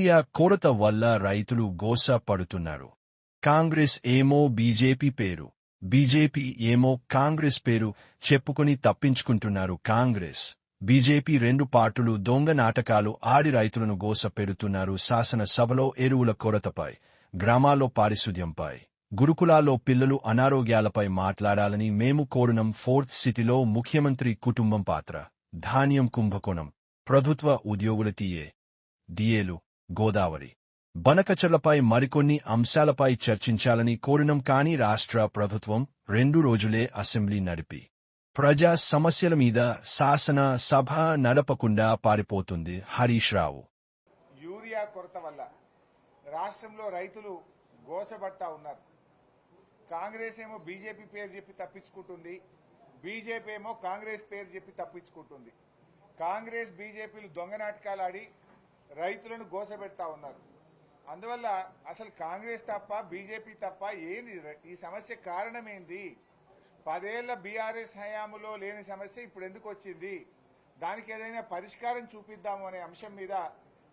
Urea కొరత వల్ల రైతులు గోస పడుతున్నారు కాంగ్రెస్ ఏమో బీజేపీ పేరు. బీజేపీ ఏమో కాంగ్రెస్ పేరు చెప్పుకుని తప్పించుకుంటున్నారు కాంగ్రెస్. బీజేపీ రెండు పార్టులు దొంగ నాటకాలు ఆడి రైతులను గోస పెడుతున్నారు శాసనసభలో ఎరువుల కొరతపై గ్రామాల్లో పారిశుధ్యంపై. గురుకులాల్లో పిల్లలు అనారోగ్యాలపై మాట్లాడాలని మేము కోరునం ఫోర్త్ సిటీలో ముఖ్యమంత్రి కుటుంబం పాత్ర. ధాన్యం కుంభకోణం. ప్రభుత్వ ఉద్యోగుల తీయే డిఏలు గోదావరి. బనకచర్లపై మరికొన్ని అంశాలపై చర్చించాలని కోరినం కాని రాష్ట్ర ప్రభుత్వం రెండు రోజులే అసెంబ్లీ నడిపి. ప్రజా సమస్యల మీద శాసన సభ నడపకుండా పారిపోతుంది హరీష్ రావు. యూరియా కొరత వల్ల రాష్ట్రంలో రైతులు గోసపడతా ఉన్నారు. కాంగ్రెస్ ఏమో బీజేపీ పేరు చెప్పి తప్పించుకుంటుంది బీజేపీ ఏమో కాంగ్రెస్ పేరు చెప్పి తప్పించుకుంటుంది. కాంగ్రెస్ బీజేపీలు దొంగ నాటకాలు రైతులను గోసపెడతా ఉన్నారు. అందువల్ల అసలు కాంగ్రెస్ తప్ప బీజేపీ తప్ప ఏంది? ఈ సమస్య కారణమేంది? పదేళ్ళ బీఆర్ఎస్ హయాములో లేని సమస్య ఇప్పుడు ఎందుకు వచ్చింది? దానికి ఏదైనా పరిష్కారం చూపిద్దాము అనే అంశం మీద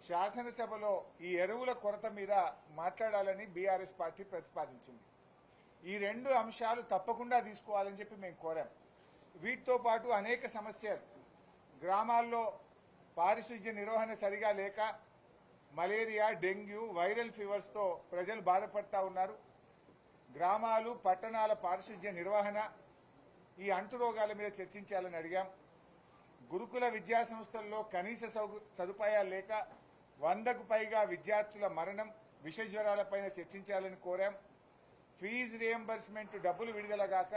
శాసనసభలో ఈ ఎరువుల కొరత మీద మాట్లాడాలని బీఆర్ఎస్ పార్టీ ప్రతిపాదించింది. ఈ రెండు అంశాలు తప్పకుండా తీసుకోవాలని చెప్పి మేము కోరాం. వీటితో పాటు అనేక సమస్యలు. గ్రామాల్లో పారిశుధ్య నిర్వహణ సరిగా లేక మలేరియా డెంగ్యూ వైరల్ ఫీవర్స్తో ప్రజలు బాధపడతా ఉన్నారు. గ్రామాలు పట్టణాల పారిశుధ్య నిర్వహణ ఈ అంటురోగాల మీద చర్చించాలని అడిగాం. గురుకుల విద్యా సంస్థల్లో కనీస సదుపాయాలు లేక వందకు పైగా విద్యార్థుల మరణం విషజ్వరాలపైన చర్చించాలని కోరాం. ఫీజు రియంబర్స్మెంట్ డబ్బులు విడుదల గాక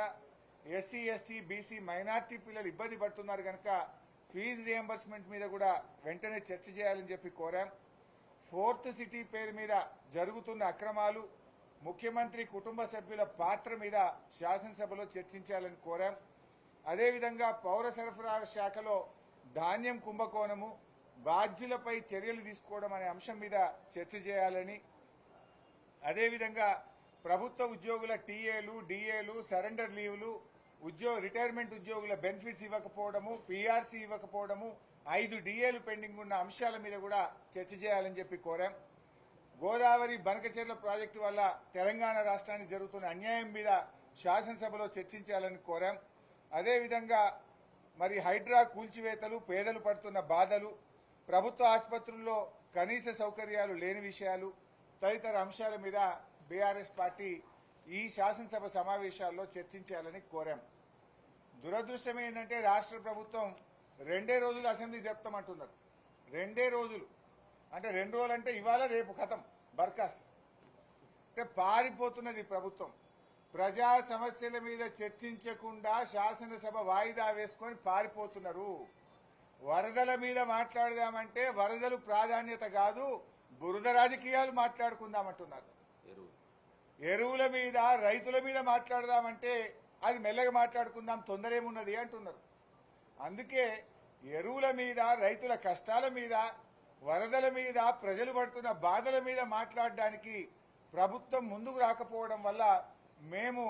ఎస్సీ ఎస్టీ బీసీ మైనార్టీ పిల్లలు ఇబ్బంది పడుతున్నారు కనుక ఫీజు రియంబర్స్మెంట్ మీద కూడా వెంటనే చర్చ చేయాలని చెప్పి కోరాం. ఫోర్త్ సిటీ పేరు మీద జరుగుతున్న అక్రమాలు ముఖ్యమంత్రి కుటుంబ సభ్యుల పాత్ర మీద శాసనసభలో చర్చించాలని కోరాం. అదేవిధంగా పౌర సరఫరా శాఖలో ధాన్యం కుంభకోణము బాధ్యులపై చర్యలు తీసుకోవడం అనే అంశం మీద చర్చ చేయాలని. అదేవిధంగా ప్రభుత్వ ఉద్యోగుల టీఏలు డిఏలు సరెండర్ లీవ్లు ఉద్యోగ రిటైర్మెంట్ ఉద్యోగుల బెనిఫిట్స్ ఇవ్వకపోవడము పీఆర్సీ ఇవ్వకపోవడము ఐదు డిఏలు పెండింగ్ ఉన్న అంశాల మీద కూడా చర్చ చేయాలని చెప్పి కోరాం. గోదావరి బనకచెర్ల ప్రాజెక్టు వల్ల తెలంగాణ రాష్ట్రానికి జరుగుతున్న అన్యాయం మీద శాసనసభలో చర్చించాలని కోరాం. అదేవిధంగా మరి హైడ్రా కూల్చివేతలు పేదలు పడుతున్న బాధలు ప్రభుత్వ ఆసుపత్రుల్లో కనీస సౌకర్యాలు లేని విషయాలు తదితర అంశాల మీద బీఆర్ఎస్ పార్టీ ఈ శాసనసభ సమావేశాల్లో చర్చించాలని కోరాం. దురదృష్టం ఏంటంటే రాష్ట్ర ప్రభుత్వం రెండే రోజులు అసెంబ్లీ జరుపుతామంటున్నారు. రెండే రోజులు. అంటే రెండు రోజులు అంటే ఇవాళ రేపు కథం బర్కాస్. అంటే పారిపోతున్నది ప్రభుత్వం. ప్రజా సమస్యల మీద చర్చించకుండా శాసనసభ వాయిదా వేసుకొని పారిపోతున్నారు. వరదల మీద మాట్లాడదామంటే వరదలు ప్రాధాన్యత కాదు బురద రాజకీయాలు మాట్లాడుకుందామంటున్నారు. ఎరువుల మీద రైతుల మీద మాట్లాడదామంటే అది మెల్లగా మాట్లాడుకుందాం తొందరేమున్నది అంటున్నారు. అందుకే ఎరువుల మీద రైతుల కష్టాల మీద వరదల మీద ప్రజలు పడుతున్న బాధల మీద మాట్లాడడానికి ప్రభుత్వం ముందుకు రాకపోవడం వల్ల మేము